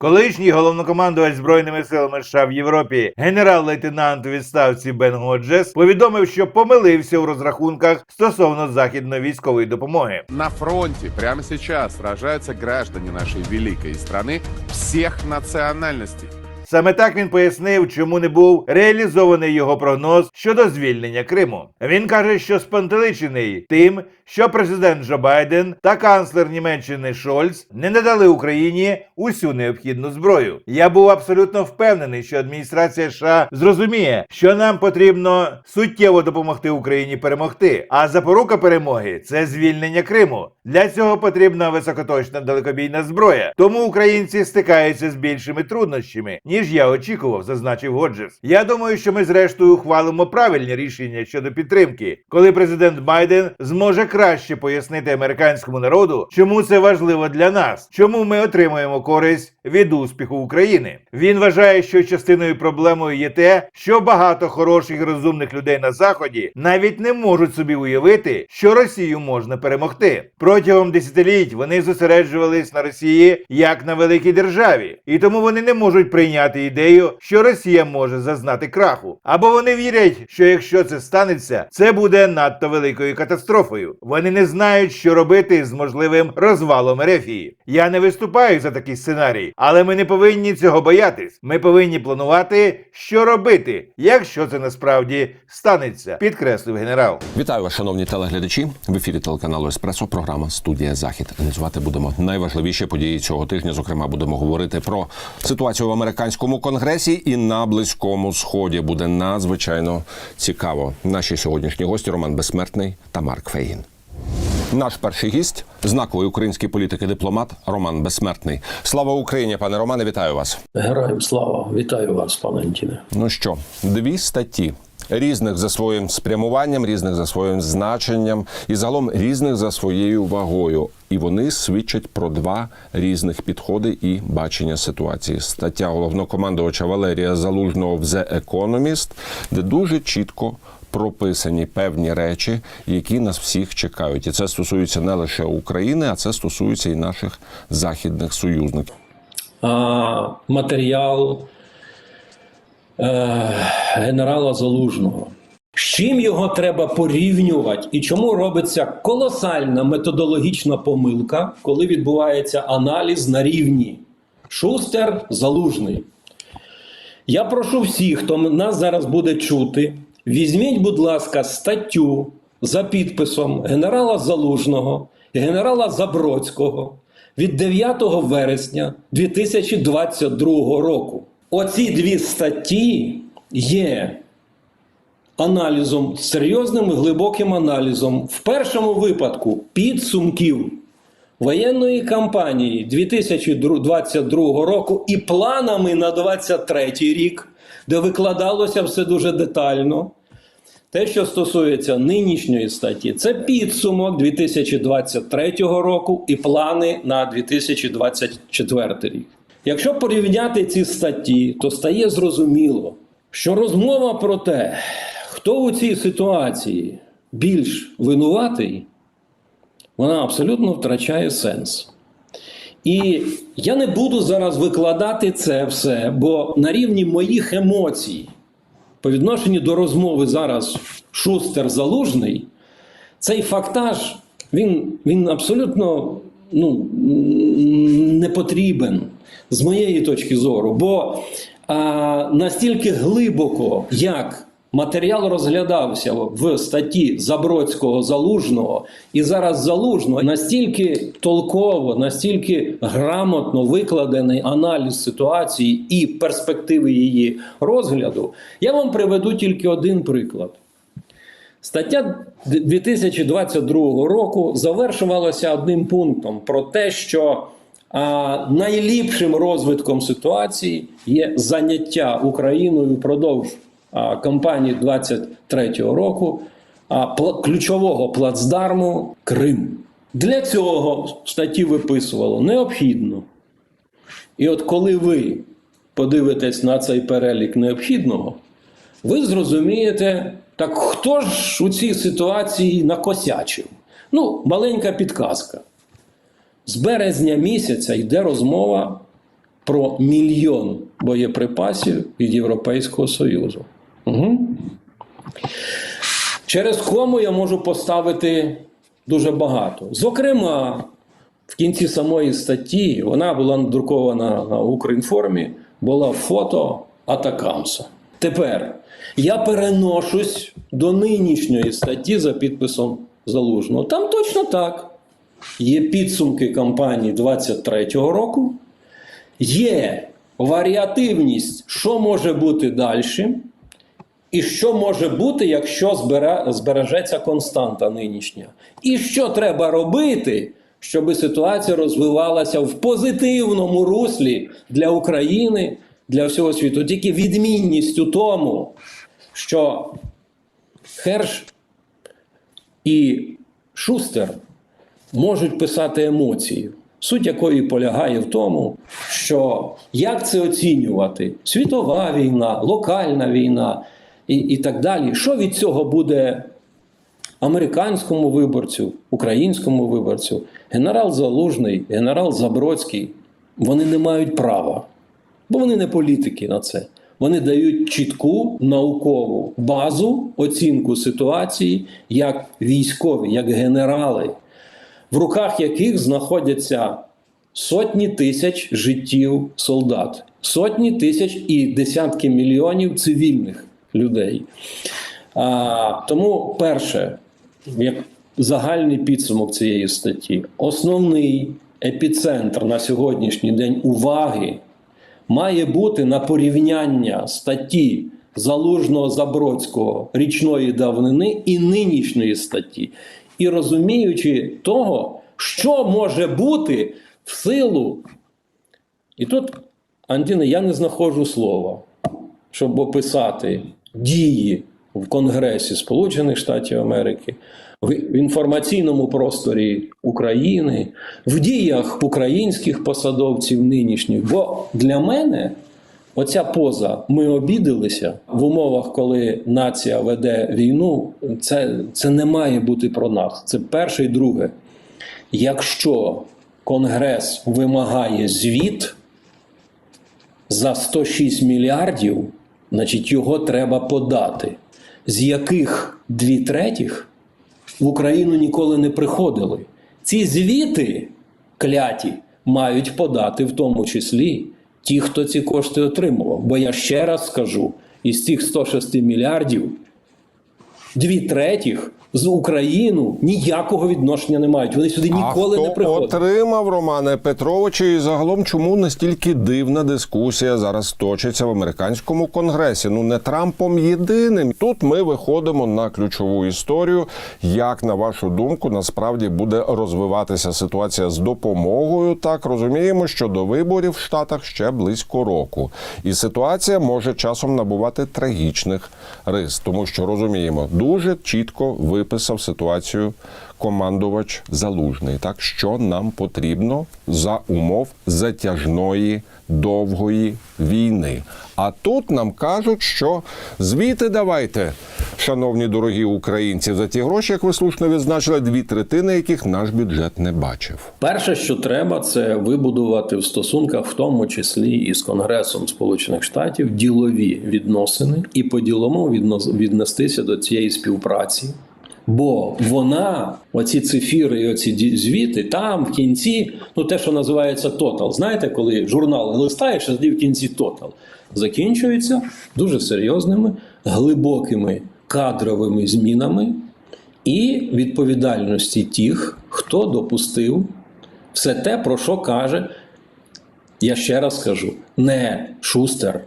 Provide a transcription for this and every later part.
Колишній головнокомандувач збройними силами США в Європі, генерал-лейтенант у відставці Бен Годжес, повідомив, що помилився у розрахунках стосовно західної військової допомоги. На фронті прямо сейчас сражаються граждані нашої великої країни всіх национальностей. Саме так він пояснив, чому не був реалізований його прогноз щодо звільнення Криму. Він каже, що спантеличений тим, що президент Джо Байден та канцлер Німеччини Шольц не надали Україні усю необхідну зброю. Я був абсолютно впевнений, що адміністрація США зрозуміє, що нам потрібно суттєво допомогти Україні перемогти. А запорука перемоги це звільнення Криму. Для цього потрібна високоточна далекобійна зброя. Тому українці стикаються з більшими труднощами, ніж я очікував, зазначив Годжес. Я думаю, що ми зрештою ухвалимо правильні рішення щодо підтримки, коли президент Байден зможе краще пояснити американському народу, чому це важливо для нас, чому ми отримуємо користь від успіху України. Він вважає, що частиною проблемою є те, що багато хороших і розумних людей на заході навіть не можуть собі уявити, що Росію можна перемогти. Протягом десятиліть вони зосереджувались на Росії як на великій державі, і тому вони не можуть прийняти ідею, що Росія може зазнати краху. Або вони вірять, що якщо це станеться, це буде надто великою катастрофою. Вони не знають, що робити з можливим розвалом Ерефії. Я не виступаю за такий сценарій, але ми не повинні цього боятись. Ми повинні планувати, що робити, якщо це насправді станеться, підкреслив генерал. Вітаю вас, шановні телеглядачі. В ефірі телеканалу Еспресо. Програма Студія Захід. Аналізувати будемо найважливіші події цього тижня. Зокрема, будемо говорити про ситуацію в американському конгресі і на близькому сході. Буде надзвичайно цікаво. Наші сьогоднішні гості Роман Безсмертний та Марк Фейгін. Наш перший гість знаковий український політик і дипломат Роман Безсмертний. Слава Україні, пане Романе, вітаю вас. Героям слава, вітаю вас, пане Антіне. Ну що, дві статті. Різних за своїм спрямуванням, різних за своїм значенням, і загалом різних за своєю вагою. І вони свідчать про два різних підходи і бачення ситуації. Стаття головнокомандувача Валерія Залужного в The Economist, де дуже чітко прописані певні речі, які нас всіх чекають. І це стосується не лише України, а це стосується і наших західних союзників. А, матеріал е, генерала Залужного. З чим його треба порівнювати і чому робиться колосальна методологічна помилка, коли відбувається аналіз на рівні Шустер Залужний. Я прошу всіх, хто нас зараз буде чути, візьміть, будь ласка, статтю за підписом генерала Залужного генерала Забродського від 9 вересня 2022 року. Оці дві статті є аналізом, серйозним і глибоким аналізом. В першому випадку підсумків воєнної кампанії 2022 року і планами на 2023 рік, де викладалося все дуже детально. Те, що стосується нинішньої статті, це підсумок 2023 року і плани на 2024 рік. Якщо порівняти ці статті, то стає зрозуміло, що розмова про те, хто у цій ситуації більш винуватий, вона абсолютно втрачає сенс. І я не буду зараз викладати це все, бо на рівні моїх емоцій по відношенню до розмови зараз Шустер Залужний, цей фактаж він, він абсолютно ну, не потрібен з моєї точки зору. Бо а, настільки глибоко, як матеріал розглядався в статті Забродського Залужного, і зараз Залужного, настільки толково, настільки грамотно викладений аналіз ситуації і перспективи її розгляду, я вам приведу тільки один приклад. Стаття 2022 року завершувалася одним пунктом про те, що а, найліпшим розвитком ситуації є заняття Україною впродовж кампанії 2023 року а, пла- ключового плацдарму Крим. Для цього статті виписувало необхідно. І от коли ви подивитесь на цей перелік необхідного, ви зрозумієте, так хто ж у цій ситуації накосячив? Ну, маленька підказка. З березня місяця йде розмова про мільйон боєприпасів від Європейського Союзу. Угу. Через кому я можу поставити дуже багато. Зокрема, в кінці самої статті вона була надрукована на Українформі, було фото Атакамса. Тепер я переношусь до нинішньої статті за підписом Залужного. Там точно так. Є підсумки кампанії 23-го року, є варіативність, що може бути далі, і що може бути, якщо збережеться константа нинішня? І що треба робити, щоб ситуація розвивалася в позитивному руслі для України, для всього світу? Тільки відмінність у тому, що Херш і Шустер можуть писати емоції, суть якої полягає в тому, що як це оцінювати? Світова війна, локальна війна і, і так далі. Що від цього буде американському виборцю, українському виборцю? Генерал Залужний, генерал Забродський вони не мають права, бо вони не політики на це. Вони дають чітку наукову базу, оцінку ситуації як військові, як генерали, в руках яких знаходяться сотні тисяч життів солдат, сотні тисяч і десятки мільйонів цивільних людей. А, тому, перше, як загальний підсумок цієї статті, основний епіцентр на сьогоднішній день уваги має бути на порівняння статті Залужного Забродського річної давнини і нинішньої статті, і розуміючи того, що може бути в силу. І тут, Антіне, я не знаходжу слова, щоб описати дії в Конгресі Сполучених Штатів Америки, в інформаційному просторі України, в діях українських посадовців нинішніх. Бо для мене оця поза ми обідалися в умовах, коли нація веде війну, це, це не має бути про нас. Це перше і друге. Якщо Конгрес вимагає звіт за 106 мільярдів, значить його треба подати, з яких дві третіх в Україну ніколи не приходили. Ці звіти кляті мають подати в тому числі ті, хто ці кошти отримував. Бо я ще раз скажу: із цих 106 мільярдів дві третіх з Україну ніякого відношення не мають. Вони сюди ніколи а не хто приходили. отримав Романе Петровичу і загалом чому настільки дивна дискусія зараз точиться в американському конгресі? Ну не Трампом єдиним. Тут ми виходимо на ключову історію. Як на вашу думку, насправді буде розвиватися ситуація з допомогою? Так розуміємо, що до виборів в Штатах ще близько року, і ситуація може часом набувати трагічних рис, тому що розуміємо, дуже чітко виписав ситуацію командувач залужний. Так що нам потрібно за умов затяжної довгої війни. А тут нам кажуть, що звіти давайте, шановні дорогі українці, за ті гроші, як ви слушно відзначили, дві третини, яких наш бюджет не бачив. Перше, що треба, це вибудувати в стосунках, в тому числі і з Конгресом Сполучених Штатів, ділові відносини і по-ділому віднос- віднестися до цієї співпраці. Бо вона, оці цифіри і оці звіти, там в кінці, ну те, що називається тотал. Знаєте, коли журнал листаєш, а тоді в кінці тотал закінчується дуже серйозними, глибокими кадровими змінами і відповідальності тих, хто допустив все те, про що каже, я ще раз скажу, не Шустер,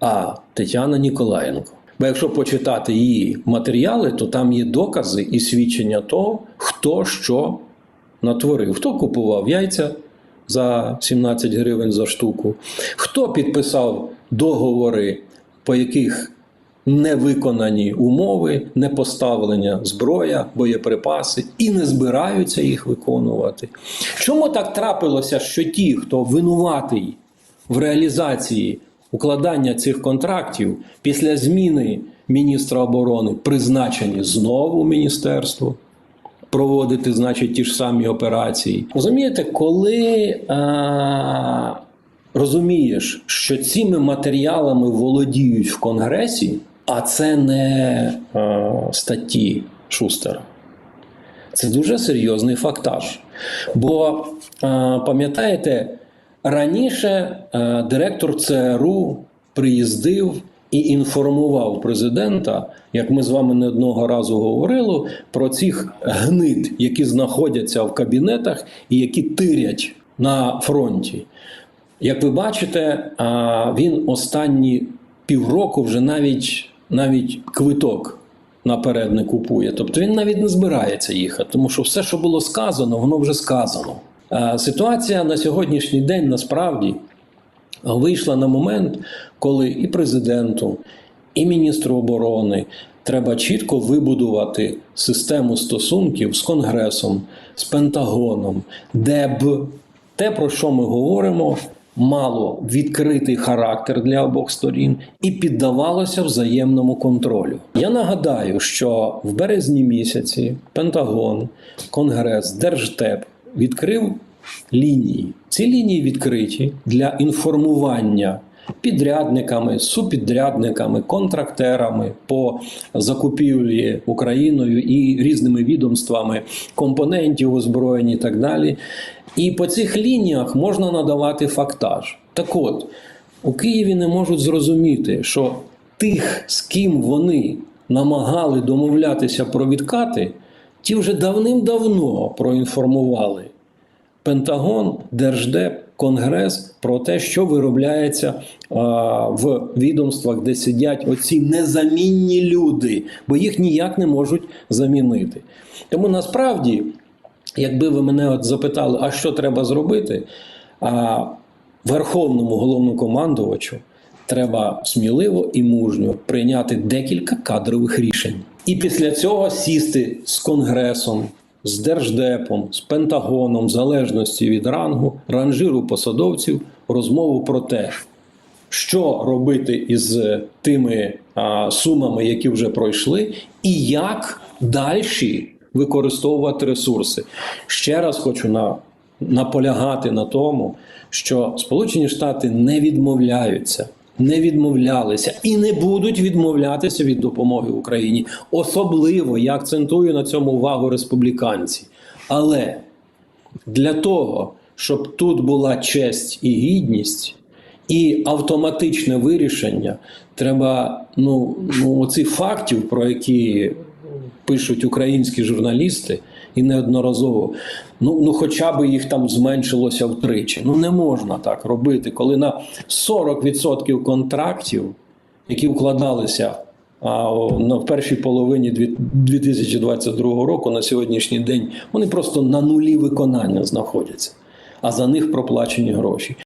а Тетяна Ніколаєнко. Бо якщо почитати її матеріали, то там є докази і свідчення того, хто що натворив, хто купував яйця за 17 гривень за штуку, хто підписав договори, по яких не виконані умови, не поставлення зброя, боєприпаси і не збираються їх виконувати. Чому так трапилося, що ті, хто винуватий в реалізації укладання цих контрактів після зміни міністра оборони призначені знову міністерство? Проводити, значить, ті ж самі операції. Розумієте, коли а, розумієш, що цими матеріалами володіють в Конгресі, а це не е, статті Шустера. Це дуже серйозний фактаж. Бо пам'ятаєте, раніше е, директор ЦРУ приїздив і інформував президента, як ми з вами не одного разу говорили, про цих гнид, які знаходяться в кабінетах і які тирять на фронті. Як ви бачите, він останні півроку вже навіть, навіть квиток наперед не купує. Тобто він навіть не збирається їхати, тому що все, що було сказано, воно вже сказано. А, Ситуація на сьогоднішній день насправді вийшла на момент, коли і президенту, і міністру оборони треба чітко вибудувати систему стосунків з Конгресом, з Пентагоном, де б те, про що ми говоримо, мало відкритий характер для обох сторін і піддавалося взаємному контролю. Я нагадаю, що в березні місяці Пентагон, Конгрес, Держдеп відкрив лінії. Ці лінії відкриті для інформування підрядниками, супідрядниками, контрактерами по закупівлі Україною і різними відомствами компонентів озброєнь і так далі. І по цих лініях можна надавати фактаж. Так от, у Києві не можуть зрозуміти, що тих, з ким вони намагали домовлятися про відкати, ті вже давним-давно проінформували Пентагон, Держдеп, Конгрес про те, що виробляється а, в відомствах, де сидять оці незамінні люди, бо їх ніяк не можуть замінити. Тому насправді, якби ви мене от запитали, а що треба зробити, а, Верховному головнокомандувачу треба сміливо і мужньо прийняти декілька кадрових рішень. І після цього сісти з Конгресом, з Держдепом, з Пентагоном, в залежності від рангу, ранжиру посадовців, розмову про те, що робити із тими а, сумами, які вже пройшли, і як далі використовувати ресурси. Ще раз хочу на, наполягати на тому, що Сполучені Штати не відмовляються. Не відмовлялися і не будуть відмовлятися від допомоги Україні. Особливо я акцентую на цьому увагу республіканці. Але для того, щоб тут була честь і гідність, і автоматичне вирішення, треба ну, ну оцих фактів, про які пишуть українські журналісти, і неодноразово. Ну, ну хоча б їх там зменшилося втричі. Ну не можна так робити, коли на 40% контрактів, які вкладалися а, на першій половині дві- 2022 року, на сьогоднішній день, вони просто на нулі виконання знаходяться, а за них проплачені гроші.